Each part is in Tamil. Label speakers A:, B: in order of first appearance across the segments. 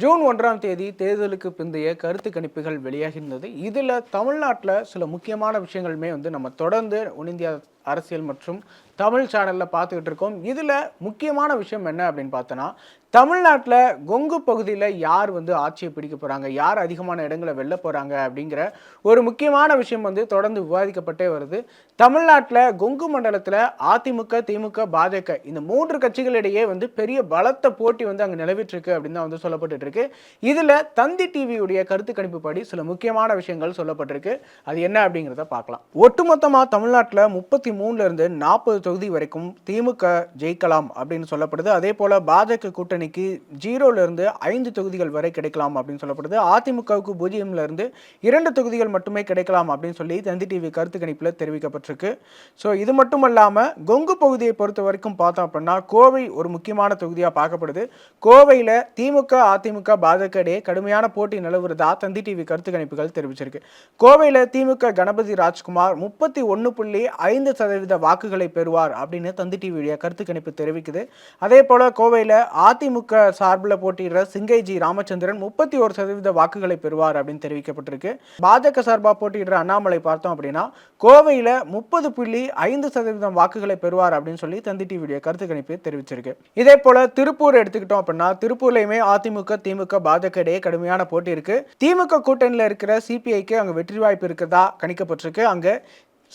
A: ஜூன் ஒன்றாம் தேதி தேர்தலுக்கு பிந்தைய கருத்து கணிப்புகள் வெளியாகியிருந்தது. இதில் தமிழ்நாட்டில் சில முக்கியமான விஷயங்களுமே வந்து நம்ம தொடர்ந்து இந்தியா அரசியல் மற்றும் தமிழ் சேனலில் பார்த்துக்கிட்டு இருக்கோம். இதில் முக்கியமான விஷயம் என்ன அப்படின்னு பார்த்தோன்னா தமிழ்நாட்டில் கொங்கு பகுதியில் யார் வந்து ஆட்சியை பிடிக்க போகிறாங்க யார் அதிகமான இடங்களை வெல்ல போகிறாங்க அப்படிங்கிற ஒரு முக்கியமான விஷயம் வந்து தொடர்ந்து விவாதிக்கப்பட்டே வருது. தமிழ்நாட்டில் கொங்கு மண்டலத்தில் அதிமுக திமுக பாஜக இந்த மூன்று கட்சிகளிடையே வந்து பெரிய பலத்த போட்டி வந்து அங்கே நிலவிட்டிருக்கு அப்படின்னு தான் வந்து சொல்லப்பட்டு இருக்கு. இதில் தந்தி டிவியுடைய கருத்து கணிப்புப்படி சில முக்கியமான விஷயங்கள் சொல்லப்பட்டிருக்கு. அது என்ன அப்படிங்கிறத பார்க்கலாம். ஒட்டுமொத்தமாக தமிழ்நாட்டில் முப்பத்தி மூணுலேருந்து நாற்பது தொகுதி வரைக்கும் திமுக ஜெயிக்கலாம் அப்படின்னு சொல்லப்படுது. அதே போல பாஜக கூட்டணிக்கு ஜீரோலேருந்து ஐந்து தொகுதிகள் வரை கிடைக்கலாம் அப்படின்னு சொல்லப்படுது. அதிமுகவுக்கு பூஜ்ஜியம்ல இருந்து இரண்டு தொகுதிகள் மட்டுமே கிடைக்கலாம் அப்படின்னு சொல்லி தந்தி டிவி கருத்து கணிப்பில் தெரிவிக்கப்பட்டிருக்கு. ஸோ இது மட்டும் இல்லாமல் கொங்கு பகுதியை பொறுத்த வரைக்கும் பார்த்தோம் அப்படின்னா கோவை ஒரு முக்கியமான தொகுதியாக பார்க்கப்படுது. கோவையில் திமுக அதிமுக பாஜக இடையே கடுமையான போட்டி நிலவுறதா தந்தி டிவி கருத்து கணிப்புகள் தெரிவிச்சிருக்கு. கோவையில் திமுக கணபதி ராஜ்குமார் முப்பத்தி ஒன்று புள்ளி ஐந்து சதவீத வாக்குகளை பெறுவார் அப்படின்னு தந்தி டிவியுடைய கருத்து கணிப்பு தெரிவிக்குது. அதே போல கோவையில் அதிமுக சார்பில் போட்டியிடுற சிங்கை ஜி ராமச்சந்திரன் முப்பத்தி ஒரு சதவீத வாக்குகளை பெறுவார் அப்படின்னு தெரிவிக்கப்பட்டிருக்கு. பாஜக சார்பாக போட்டியிடுற அண்ணாமலை பார்த்தோம் அப்படின்னா கோவையில் முப்பது புள்ளி ஐந்து சதவீதம் வாக்குகளை பெறுவார் அப்படின்னு சொல்லி தந்தி டிவியுடைய கருத்து கணிப்பு தெரிவிச்சிருக்கு. இதே போல திருப்பூர் எடுத்துக்கிட்டோம் அப்படின்னா திருப்பூர்லையுமே அதிமுக திமுக பாஜக இடையே கடுமையான போட்டி இருக்கு. திமுக கூட்டணியில் இருக்கிற சிபிஐக்கு அங்கே வெற்றி வாய்ப்பு இருக்கிறதா கணிக்கப்பட்டிருக்கு. அங்கே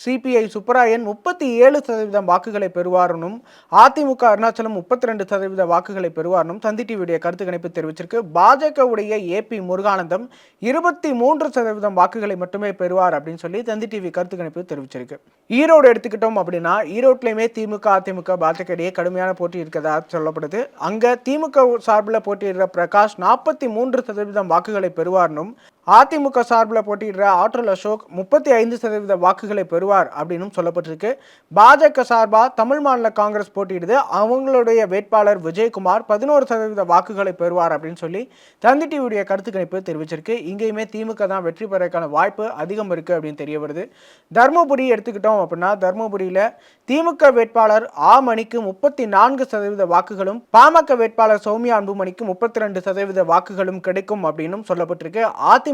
A: சிபிஐ சுப்பராயன் முப்பத்தி ஏழு சதவீதம் வாக்குகளை பெறுவாரனும் அதிமுக அருணாச்சலம் முப்பத்தி ரெண்டு சதவீத வாக்குகளை பெறுவாரனும் தந்தி டிவியுடைய கருத்து கணிப்பு தெரிவிச்சிருக்கு. பாஜகவுடைய ஏபி முருகானந்தம் இருபத்தி மூன்று சதவீதம் வாக்குகளை மட்டுமே பெறுவார் அப்படின்னு சொல்லி தந்தி டிவி கருத்து கணிப்பு தெரிவிச்சிருக்கு. ஈரோடு எடுத்துக்கிட்டோம் அப்படின்னா ஈரோட்லையுமே திமுக அதிமுக பாஜக இடையே கடுமையான போட்டி இருக்கிறதா சொல்லப்படுது. அங்க திமுக சார்பில் போட்டியிடுற பிரகாஷ் நாற்பத்தி மூன்று சதவீதம் வாக்குகளை பெறுவார்னும் அதிமுக சார்பில் போட்டியிடுற ஆற்றல் அசோக் முப்பத்தி ஐந்து சதவீத வாக்குகளை பெறுவார் அப்படின்னும் சொல்லப்பட்டிருக்கு. பாஜக சார்பாக தமிழ் மாநில காங்கிரஸ் போட்டியிடுது. அவங்களுடைய வேட்பாளர் விஜயகுமார் பதினோரு சதவீத வாக்குகளை பெறுவார் அப்படின்னு சொல்லி தந்தி டிவியுடைய கருத்து கணிப்பு தெரிவிச்சிருக்கு. இங்கேயுமே திமுக தான் வெற்றி பெறக்கான வாய்ப்பு அதிகம் இருக்கு அப்படின்னு தெரிய வருது. தருமபுரி எடுத்துக்கிட்டோம் அப்படின்னா தருமபுரியில் திமுக வேட்பாளர் ஆ மணிக்கு முப்பத்தி நான்கு சதவீத வாக்குகளும் பாமக வேட்பாளர் சௌமியா அன்புமணிக்கு முப்பத்தி ரெண்டு சதவீத வாக்குகளும் கிடைக்கும் அப்படின்னும் சொல்லப்பட்டிருக்கு.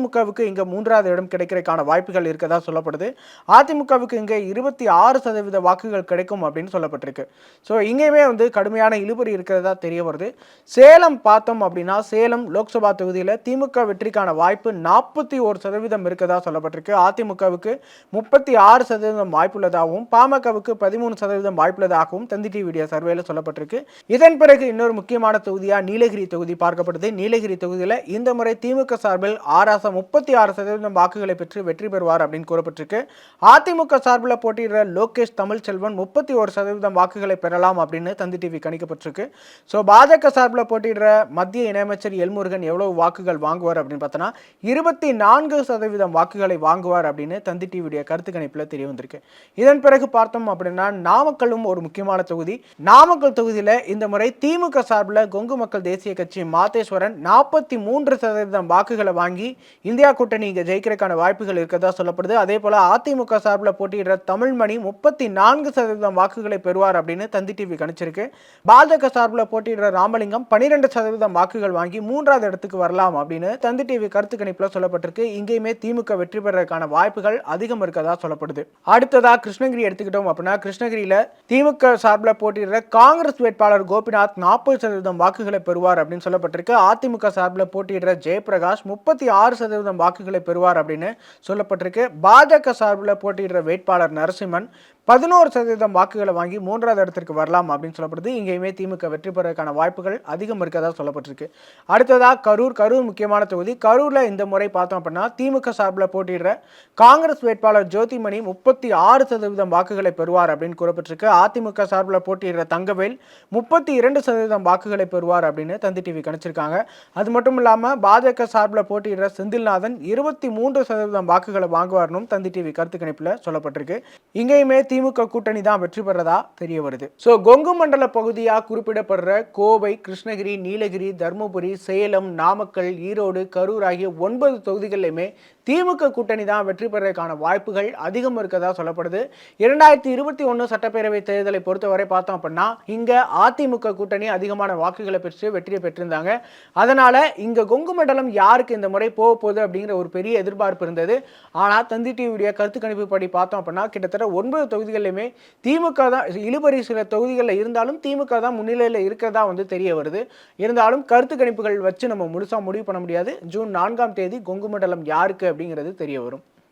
A: அதிமுகவுக்கு இங்கே மூன்றாவது இடம் கிடைக்கிறதுக்கான வாய்ப்புகள் இருக்கதா சொல்லப்படுது. அதிமுகவுக்கு இங்கே இருபத்தி ஆறு சதவீத வாக்குகள் கிடைக்கும் அப்படின்னு சொல்லப்பட்டிருக்கு. ஸோ இங்கேயுமே வந்து கடுமையான இழுபறி இருக்கிறதா தெரிய வருது. சேலம் பார்த்தோம் அப்படின்னா சேலம் லோக்சபா தொகுதியில் திமுக வெற்றிக்கான வாய்ப்பு நாற்பத்தி ஒரு சதவீதம் இருக்கதா சொல்லப்பட்டிருக்கு. அதிமுகவுக்கு முப்பத்தி ஆறு சதவீதம் வாய்ப்புள்ளதாகவும் பாமகவுக்கு பதிமூணு சதவீதம் வாய்ப்புள்ளதாகவும் தந்தி டிவியுடைய சர்வேல சொல்லப்பட்டிருக்கு. இதன் பிறகு இன்னொரு முக்கியமான தொகுதியாக நீலகிரி தொகுதி பார்க்கப்படுது. நீலகிரி தொகுதியில் இந்த முறை திமுக சார்பில் ஆராசா முப்பத்தி ஆறு சதவீதம் வாக்குகளை பெற்று வெற்றி பெறுவார் அப்படின்னு கூறப்பட்டிருக்கு. அதிமுக சார்பில் போட்டியிடுற லோகேஷ் தமிழ்ச்செல்வன் முப்பத்தி ஒரு சதவீதம் வாக்குகளை பெறலாம் அப்படின்னு தந்தி டிவி கணிக்கப்பட்டிருக்கு. ஸோ பாஜக சார்பில் போட்டியிடுற மத்திய இணையமைச்சர் எல்முருகன் எவ்வளவு வாக்குகள் வாங்குவார் அப்படின்னு பார்த்தோன்னா இருபத்தி நான்கு சதவீதம் வாக்குகளை வாங்குவார் அப்படின்னு தந்தி டிவியுடைய கருத்து கணிப்பில் தெரிய வந்திருக்கு. இதன் பிறகு பார்த்தோம் அப்படின்னா நாமக்கலும் ஒரு முக்கியமான தொகுதி. நாமக்கல் தொகுதியில் இந்த முறை திமுக சார்பில் கொங்கு மக்கள் தேசிய கட்சி மாதேஸ்வரன் நாற்பத்தி மூன்று சதவீதம் வாக்குகளை வாங்கி இந்தியா கூட்டணி இங்கே ஜெயிக்கிறதுக்கான வாய்ப்புகள் இருக்கதா சொல்லப்படுது. அதே போல் அதிமுக சார்பில் போட்டியிடுற தமிழ்மணி முப்பத்தி நான்கு சதவீதம் வாக்குகளை பெறுவார் அப்படின்னு தந்தி டிவி கணிச்சிருக்கு. பாஜக சார்பில் போட்டியிடுற ராமலிங்கம் பன்னிரெண்டு சதவீதம் வாக்குகள் வாங்கி மூன்றாவது இடத்துக்கு வரலாம் அப்படின்னு தந்தி டிவி கருத்து கணிப்பில் சொல்லப்பட்டிருக்கு. இங்கேயுமே திமுக வெற்றி பெறதுக்கான வாய்ப்புகள் அதிகம் இருக்கதா சொல்லப்படுது. அடுத்ததா கிருஷ்ணகிரி எடுத்துக்கிட்டோம் அப்படின்னா கிருஷ்ணகிரியில் திமுக சார்பில் போட்டியிடுற காங்கிரஸ் வேட்பாளர் கோபிநாத் நாற்பது சதவீதம் வாக்குகளை பெறுவார் அப்படின்னு சொல்லப்பட்டிருக்கு. அதிமுக சார்பில் போட்டியிடுற ஜெயபிரகாஷ் முப்பத்தி ஆறு சதவீதம் வாக்குகளை பெறுவார் அப்படின்னு சொல்லப்பட்டிருக்கு. பாஜக சார்பில் போட்டியிடுற வேட்பாளர் நரசிம்மன் பதினோரு சதவீதம் வாக்குகளை வாங்கி மூன்றாவது இடத்திற்கு வரலாம் அப்படின்னு சொல்லப்படுது. இங்கேயுமே திமுக வெற்றி பெறதுக்கான வாய்ப்புகள் அதிகம் இருக்கதாக சொல்லப்பட்டிருக்கு. அடுத்ததாக கரூர். கரூர் முக்கியமான தொகுதி. கரூரில் இந்த முறை பார்த்தோம் அப்படின்னா திமுக சார்பில் போட்டியிடுற காங்கிரஸ் வேட்பாளர் ஜோதிமணி முப்பத்தி ஆறு சதவீதம் வாக்குகளை பெறுவார் அப்படின்னு கூறப்பட்டிருக்கு. அதிமுக சார்பில் போட்டியிடுற தங்கவேல் முப்பத்தி இரண்டு சதவீதம் வாக்குகளை பெறுவார் அப்படின்னு தந்தி டிவி கணிச்சிருக்காங்க அது மட்டும் இல்லாமல் பாஜக சார்பில் போட்டியிடுற செந்தில் செந்தில்நாதன் இருபத்தி மூன்று சதவீதம் வாக்குகளை வாங்குவார்னும் தந்தி டிவி கருத்து கணிப்பில் சொல்லப்பட்டிருக்கு. இங்கேயுமே திமுக கூட்டணி தான் வெற்றி பெறதா தெரிய வருது. ஸோ கொங்கு மண்டல பகுதியாக குறிப்பிடப்படுற கோவை கிருஷ்ணகிரி நீலகிரி தருமபுரி சேலம் நாமக்கல் ஈரோடு கரூர் ஆகிய ஒன்பது தொகுதிகளிலுமே திமுக கூட்டணி தான் வெற்றி பெறதுக்கான வாய்ப்புகள் அதிகம் இருக்கதா சொல்லப்படுது. இரண்டாயிரத்தி இருபத்தி ஒன்று சட்டப்பேரவை தேர்தலை பொறுத்தவரை பார்த்தோம் அப்படின்னா இங்கே அதிமுக கூட்டணி அதிகமான வாக்குகளை பெற்று வெற்றியை பெற்றிருந்தாங்க. அதனால் இங்கே கொங்கு மண்டலம் யாருக்கு இந்த முறை போக போகுது அப்படிங்கிற ஒரு பெரிய எதிர்பார்ப்பு இருந்தது. ஆனால் தந்தி டிவியுடைய கருத்து கணிப்பு படி பார்த்தோம் அப்படின்னா கிட்டத்தட்ட ஒன்பது தொகுதிகளிலுமே திமுக தான் இழுபறி சில தொகுதிகளில் இருந்தாலும் திமுக தான் முன்னிலையில் இருக்கிறதா வந்து தெரிய வருது. இருந்தாலும் கருத்து கணிப்புகள் வச்சு நம்ம முழுசாக முடிவு பண்ண முடியாது. ஜூன் நான்காம் தேதி கொங்கு மண்டலம் யாருக்கு அப்படிங்கிறது தெரிய வரும்.